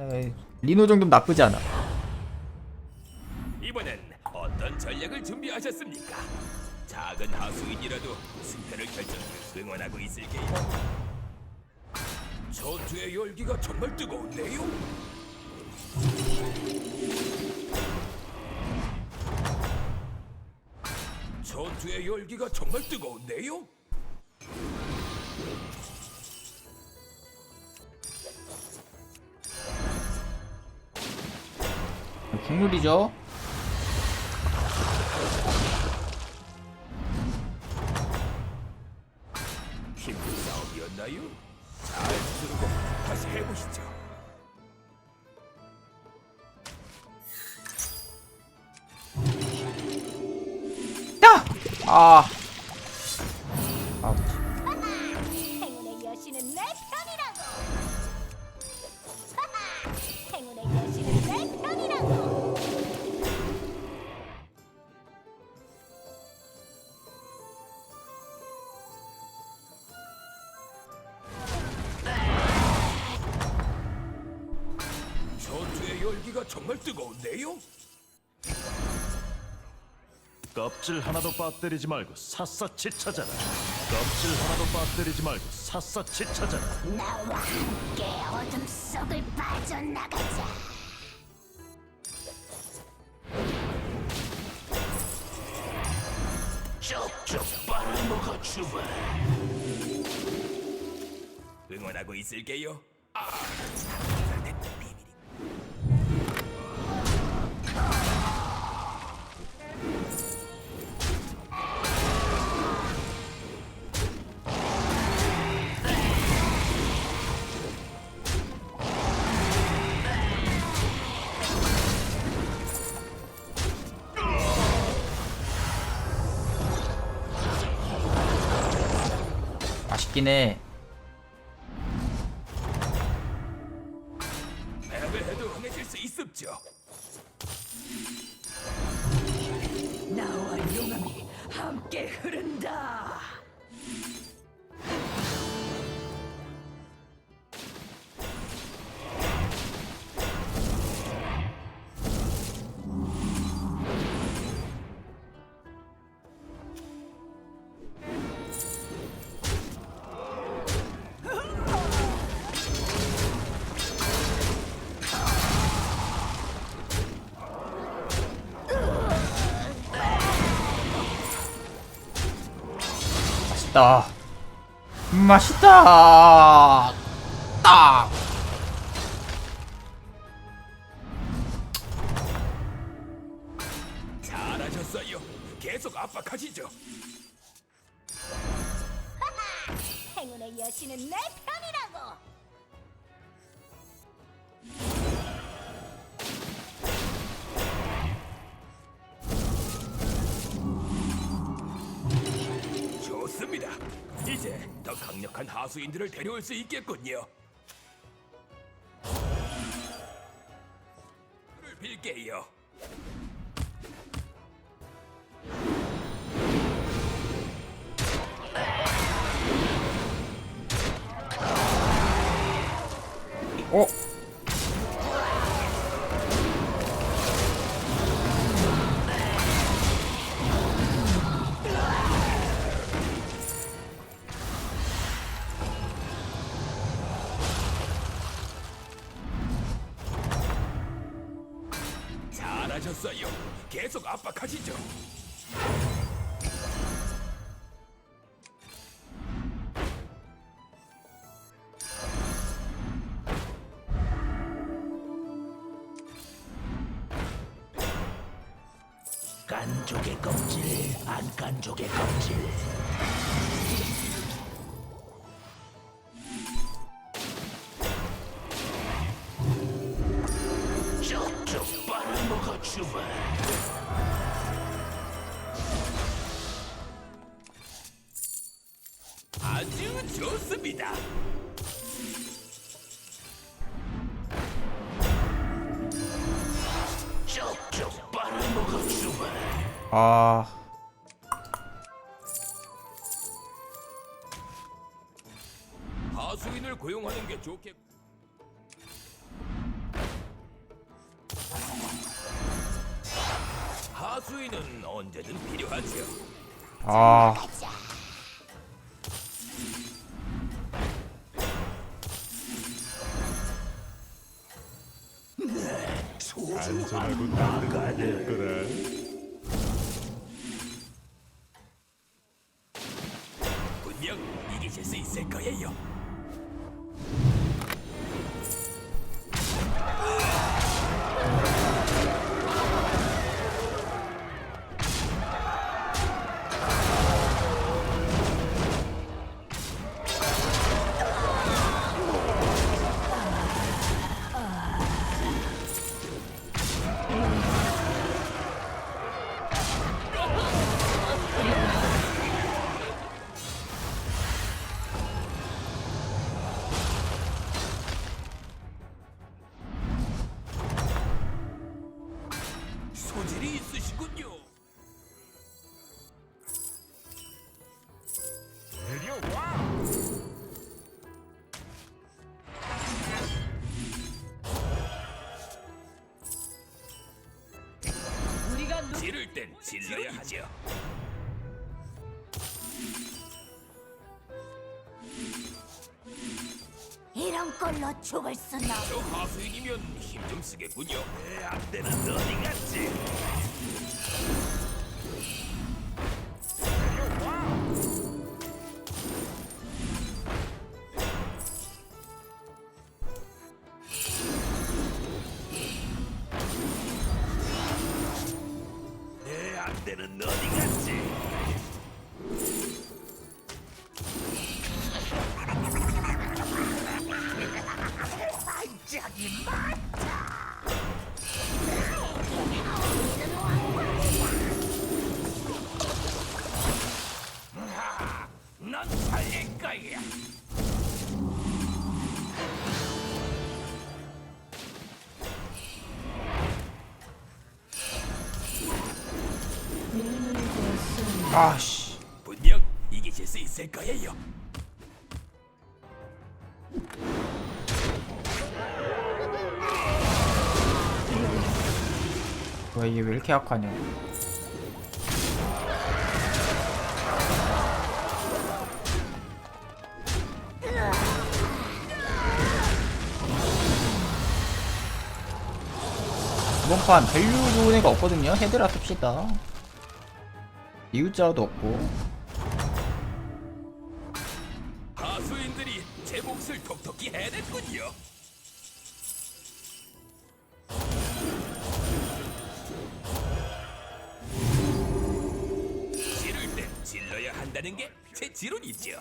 에이, 리노 정도는 나쁘지 않아. 이번엔 어떤 전략을 준비하셨습니까? 작은 하수인이라도 승패를 결정해 응원하고 있을게요. 전투의 열기가 정말 뜨거운데요. 전투의 열기가 정말 뜨거운데요. 국룰이죠. 힘든 싸움이었나요? 잘 들고 다시 해보시죠. 야! 아. 아, 껍질 하나도 빠뜨리지 말고 샅샅이 찾아라. 껍질 하나도 빠뜨리지 말고 샅샅이 찾아라. 나와 함께 어둠 속을 빠져나가자. 쪽쪽 빨아먹어 주마. 응원하고 있을게요. 아, 맛있긴 해. 맛있다. 맛있다. 딱. 좋습니다. 이제 더 강력한 하수인들을 데려올 수 있겠군요. 를 빌게요. 어? 잘하셨어요. 계속 압박하시죠. 아. 하수인을 고용하는 게 좋겠. 하수인은 언제든 필요하지요. 아. 안전하고 나를 이끌어 분명 이기실 수 있을 거예요. 질러야 하죠. 이런 꼴로 죽을 순 없. 저 하수인이면 힘 좀 쓰겠군요. 안 되는 어디 갔지? 내안 아씨. 분명 이기실 수 있을 거예요. 왜 이게 왜 이렇게 약하냐. 이번 판 밸류 좋은 애가 없거든요. 헤드라 씁시다 이웃자도 없고 하수인들이 제 몫을 톡톡히 해냈군요. 지를 땐 질러야 한다는 게 제 지론이죠.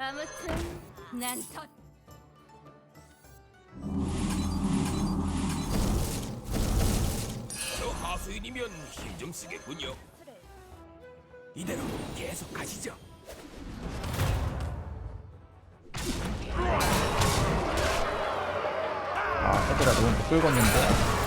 아무튼 난 더. 저 하수인이면 힘 좀 쓰겠군요. 이대로 계속 가시죠. 아 헤드라 너무 못 긁었는데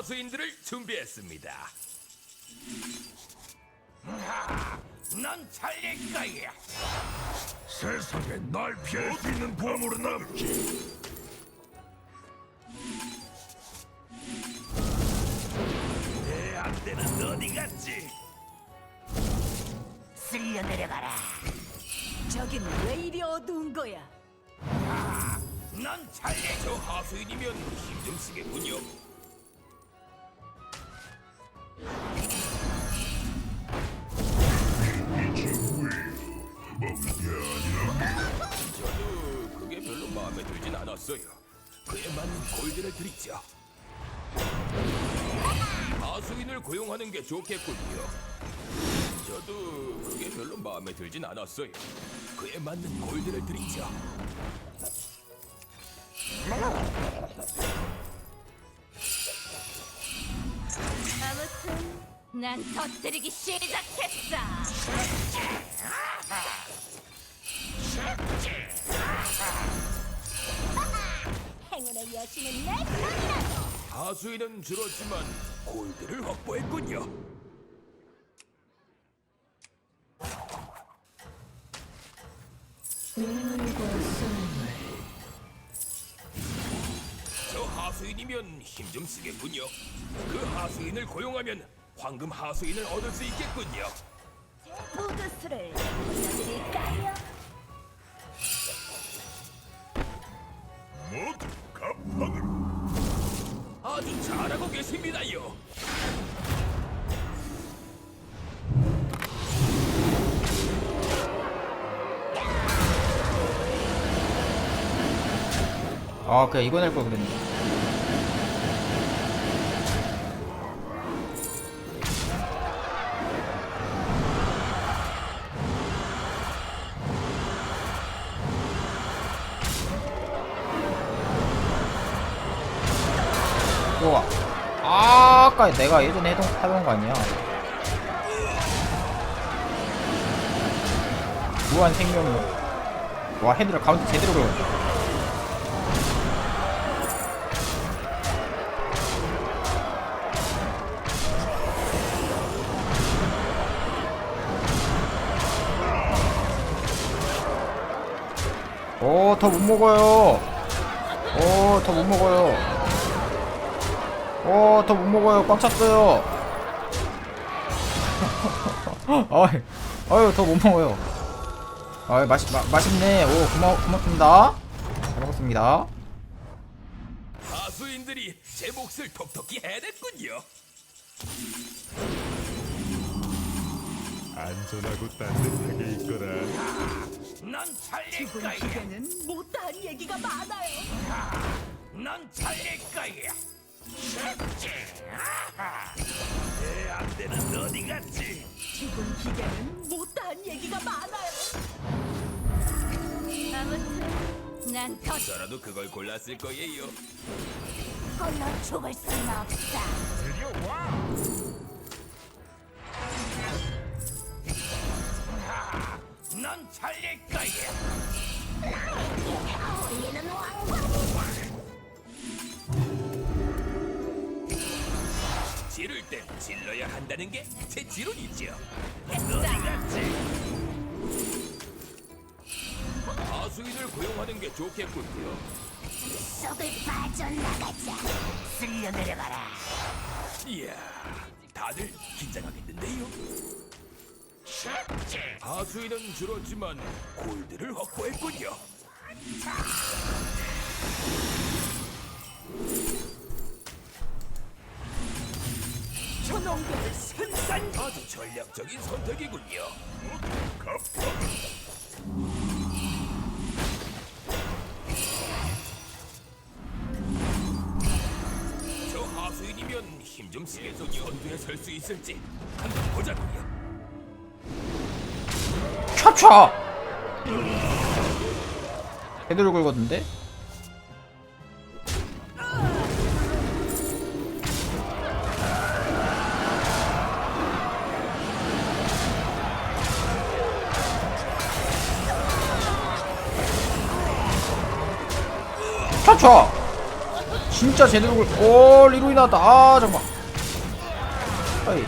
하수인들을 준비했습니다. 넌 살릴 거야. 세상에 날 피할 수 있는 보물은 없지. 내 안대는 어디 갔지? 쓸려 내려가라. 저긴 왜 이리 어두운 거야? 넌 잘해. 저 하수인이면 힘 좀 쓰겠군요. 않았어요. 그에 맞는 골드를 드리죠. 하수인을 고용하는 게 좋겠군요. 저도 그게 별로 마음에 들진 않았어요. 그에 맞는 골드를 드리죠. 아무튼 난 터뜨리기 시작했어. 여신은 내 편이라고. 하수인은 줄었지만 골드를 확보했군요. 저 하수인이면 힘 좀 쓰겠군요. 그 하수인을 고용하면 황금 하수인을 얻을 수 있겠군요. 보여드릴까요? 모두 갑하늘. 아주 잘하고 계십니다요. 아 그냥 이거 낼걸 그랬네 아, 아까 내가 예전에 해동, 하던 거 아니야 무한 생명력 와 헤드를 가운데 제대로 걸었어 오, 더 못 먹어요. 오, 더 못 먹어요. 오, 더 못 먹어요. 꽉 찼어요. 어이, 어유, 더 못 먹어요. 어이, 맛있, 마, 맛있네. 오, 고마, 고맙습니다. 잘 먹었습니다. 하수인들이 제 몫을 톡톡히 해냈군요. 안전하고 따뜻하게 있거라. 넌 살릴 거야. 기계는 못다한 얘기가 많아요. 넌 살릴 거야. 내안 되는 어디 갔지? 죽은 기계는 못다한 얘기가 많아요. 아무튼 난 저라도 그걸 골랐을 거예요. 터걸로 죽을 순 없어. 넌 살릴 거야. 지를 땐 질러야 한다는 게 제 지론이죠. 어디 갔지? 하수인을 고용하는 게 좋겠군요. 속을 빠져나가자. 쓸려 내려가라. 이야, 다들 긴장하겠는데요. 하수인은 줄었지만 골드를 확보했군요. 저놈들을 생산 아주 전략적인 선택이군요. 저 하수인이면 힘 좀 쓰겠어 연두에 설 수 있을지 한번 보자고요. 촥촥! 헤드를 긁었는데? 촥촥! 진짜 제대로 긁... 오 리로이 나왔다. 아 잠깐만 아이.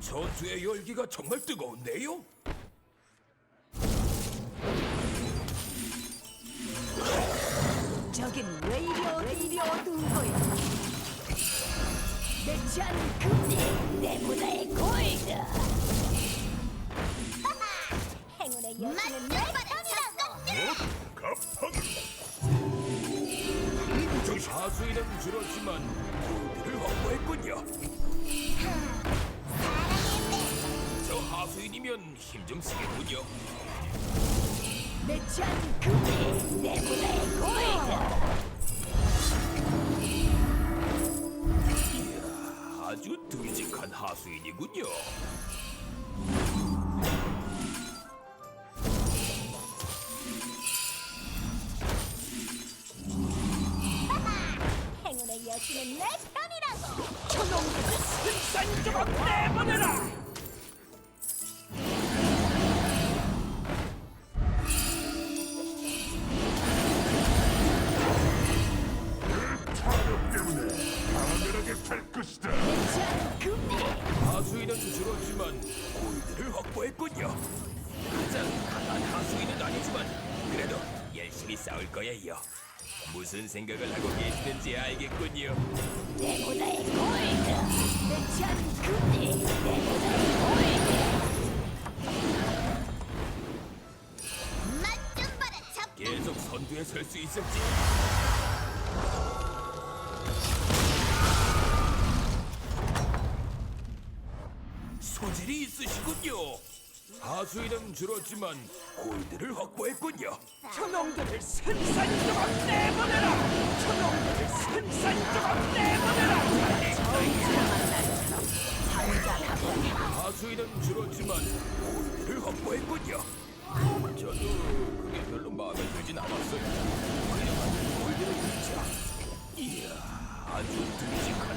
전투의 열기가 정말 뜨거운데요? 저긴 왜 이리, 어- 왜 이리 어두운 내 내찬 금지 내보다의 골드 행운의 여신은 내 편이라고 하수인은 줄었지만 골드를 확보했군요. 저 하수인이면 힘 좀 쓰겠군요. 내보다의 골드 아주 듬직한 하수인이군요. 무슨 생각을 하고 계시는지 알겠군요. 내보다의 골드 내찬 금지 내보다의 골드 맛좀 봐라 잡 계속 선두에 설 수 있을지 소질이 있으시군요. 하수인은 줄었지만 골드를 확보했군요. 승산 좀 내보내라. 승산 좀 내보내라. 하수인은 줄었지만 골드를 확보했군요. 저도 그게 별로 마음에 들진 않았어요. 그냥 골드를 드리자. 이야, 아주 듬직한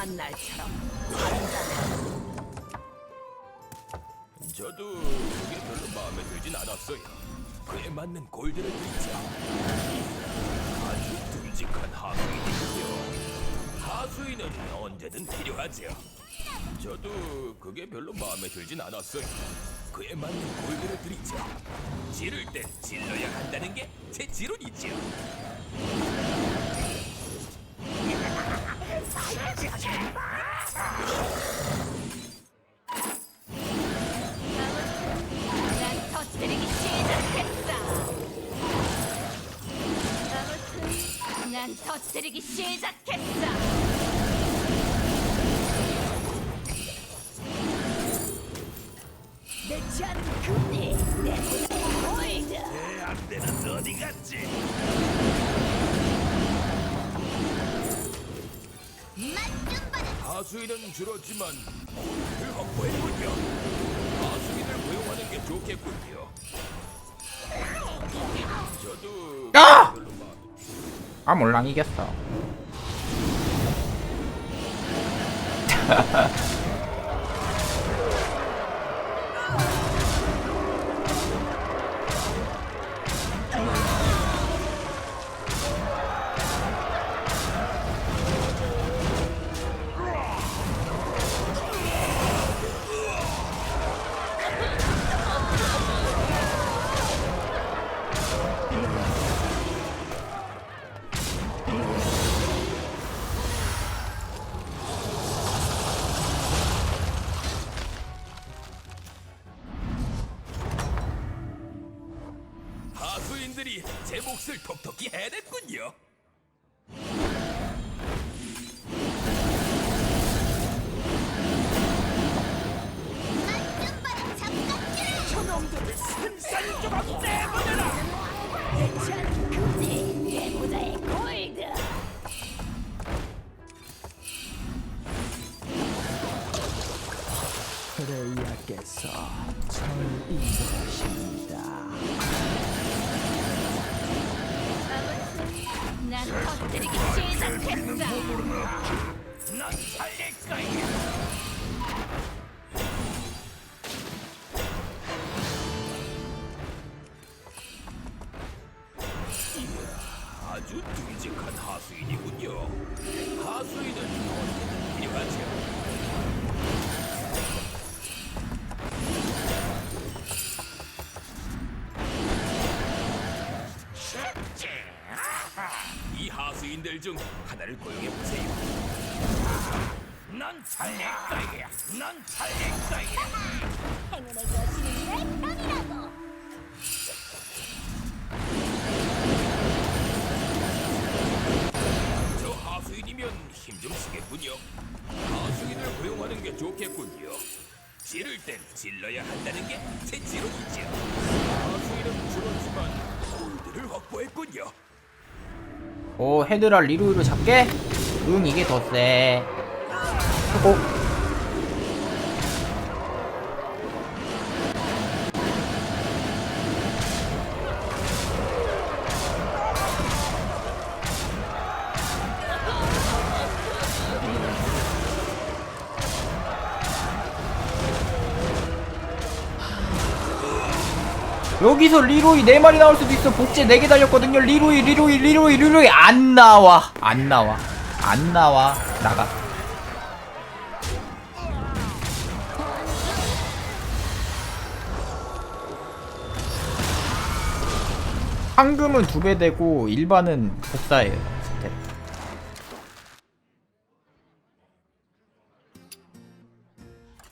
출항한 날처럼 저도 그게 별로 마음에 들진 않았어요. 그에 맞는 골드를 드리자. 아주 듬직한 하수인이군요. 하수인은 언제든 필요하죠. 저도 그게 별로 마음에 들진 않았어요. 그에 맞는 골드를 드리자. 지를 땐 질러야 한다는 게 제 지론이죠. 난 터뜨리기 시작했다. 아무튼 난 터뜨리기 시작했다. 금지 내보다 골드 내 안대는 어디 갔지? 하수인은 줄었지만 골드를 확보했군요. 하수인을 고용하는 게 좋겠군요. 저도! 별로 마음에 아 몰랑 이겼어. 몫을 톡톡히 해냈군요. 맛좀 봐라 잡각질 저놈들을 승산 좀 내보내라. 내찬 금지 내보다의 골드 프레이야께서 저를 인도하십니다. 아무튼 난 터뜨리기 시작했다. 넌 살릴 거야. 수인들 중 하나를 고용해 보세요. 넌 거야. 넌 거야. 행운의 여신은 내 편이라고. 저 하수인이면 힘 좀 쓰겠군요. 하수인을 고용하는 게 좋겠군요. 지를 땐 질러야 한다는 게 제 지론이죠. 하수인은 줄었지만 골드를 확보했군요. 오 헤드라 리루이를 잡게? 응 이게 더세 어? 여기서 리로이 4마리 나올 수도 있어. 복제 4개 달렸거든요. 리로이 리로이 리로이 리로이. 안 나와. 안 나와. 안 나와. 나가. 황금은 두 배 되고 일반은 복사예요